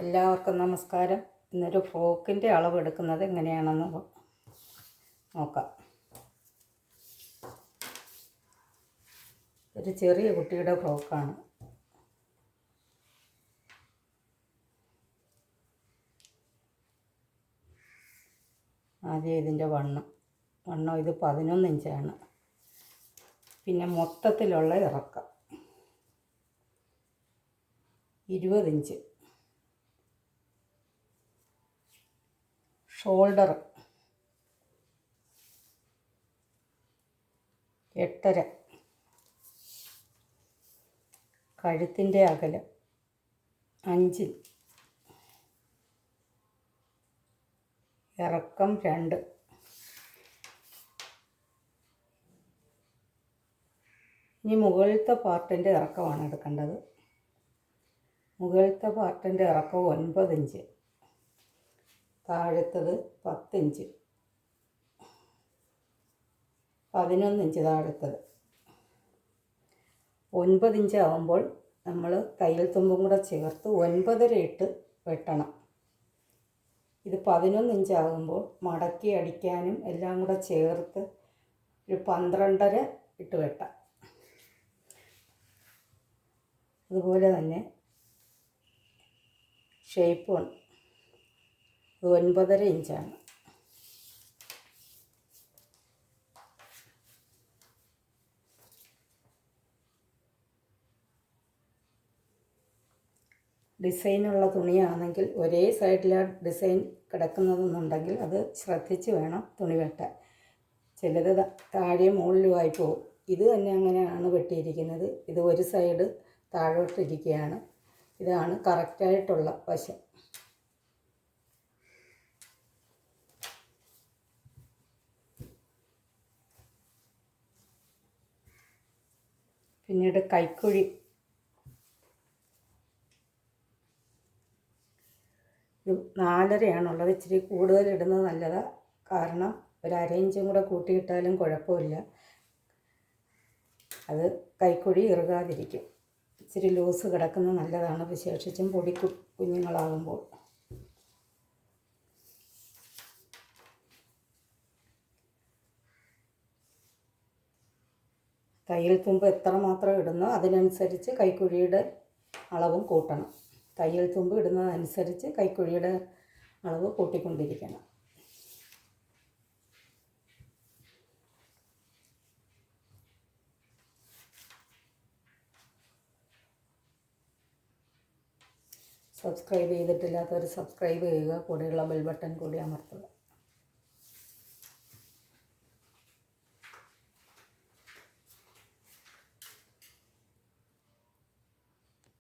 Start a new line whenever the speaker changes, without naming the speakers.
എല്ലാവർക്കും നമസ്കാരം. ഇന്നൊരു ഫ്രോക്കിന്റെ അളവ് എടുക്കുന്നത് എങ്ങനെയാണെന്ന് നോക്കാം. ഒരു ചെറിയ കുട്ടിയുടെ ഫ്രോക്കാണ്. ആദ്യം ഇതിന്റെ വണ്ണം. വണ്ണം ഇത് പതിനൊന്ന് ഇഞ്ചാണ്. പിന്നെ മൊത്തത്തിലുള്ള ഇറക്കം. ഇരുപത് ഇഞ്ച്. ഷോൾഡർ. എട്ടര. കഴുത്തിന്റെ അകലം അഞ്ച് ഇറക്കം രണ്ട്. ഇനി മുകളിലത്തെ പാർട്ടിന്റെ ഇറക്കമാണ് എടുക്കേണ്ടത്. മുകളിലത്തെ പാർട്ടിന്റെ ഇറക്കം ഒൻപത് ഇഞ്ച്. താഴത്തത് പത്തിഞ്ച്. പതിനൊന്നിഞ്ച് താഴത്തത്. ഒൻപത് ഇഞ്ച് ആകുമ്പോൾ നമ്മൾ തയ്യൽ തുമ്പും കൂടെ ചേർത്ത് ഒൻപതര ഇട്ട് വെട്ടണം. ഇത് പതിനൊന്ന് ഇഞ്ച് ആകുമ്പോൾ മടക്കി അടിക്കാനും എല്ലാം കൂടെ ചേർത്ത് ഒരു പന്ത്രണ്ടര ഇട്ട് വെട്ടാം. അതുപോലെ തന്നെ ഷേപ്പ് ഒൻപതര ഇഞ്ചാണ്. ഡിസൈനുള്ള തുണിയാണെങ്കിൽ ഒരേ സൈഡിലാണ് ഡിസൈൻ കിടക്കുന്നതെന്നുണ്ടെങ്കിൽ അത് ശ്രദ്ധിച്ച് വേണം തുണി വെട്ടാൻ. ചിലത് താഴെ മുകളിലുമായി പോകും. ഇത് തന്നെ അങ്ങനെയാണ് വെട്ടിയിരിക്കുന്നത്. ഇത് ഒരു സൈഡ് താഴോട്ടിരിക്കുകയാണ് ഇതാണ് കറക്റ്റായിട്ടുള്ള വശം. പിന്നീട് കൈക്കുഴി. ഇത് നാലരയാണുള്ളത്. ഇച്ചിരി കൂടുതൽ ഇടുന്നത് നല്ലതാണ് കാരണം ഒരു അര ഇഞ്ചും കൂടെ കൂട്ടിയിട്ടാലും കുഴപ്പമില്ല. അത് കൈക്കുഴി ഇറുകാതിരിക്കും. ഇച്ചിരി ലൂസ് കിടക്കുന്നത് നല്ലതാണ്. വിശേഷിച്ചും പൊടി കുഞ്ഞുങ്ങളാകുമ്പോൾ. തയ്യൽ തുമ്പ് എത്ര മാത്രം ഇടുന്നോ അതിനനുസരിച്ച് കൈക്കുഴിയുടെ അളവും കൂട്ടണം. തയ്യൽ തുമ്പ് ഇടുന്നതനുസരിച്ച് കൈക്കുഴിയുടെ അളവ് കൂട്ടിക്കൊണ്ടിരിക്കണം. സബ്സ്ക്രൈബ് ചെയ്തിട്ടില്ലാത്തവർ സബ്സ്ക്രൈബ് ചെയ്യുക. കൂടെയുള്ള ബെൽ ബട്ടൺ കൂടി അമർത്തുക.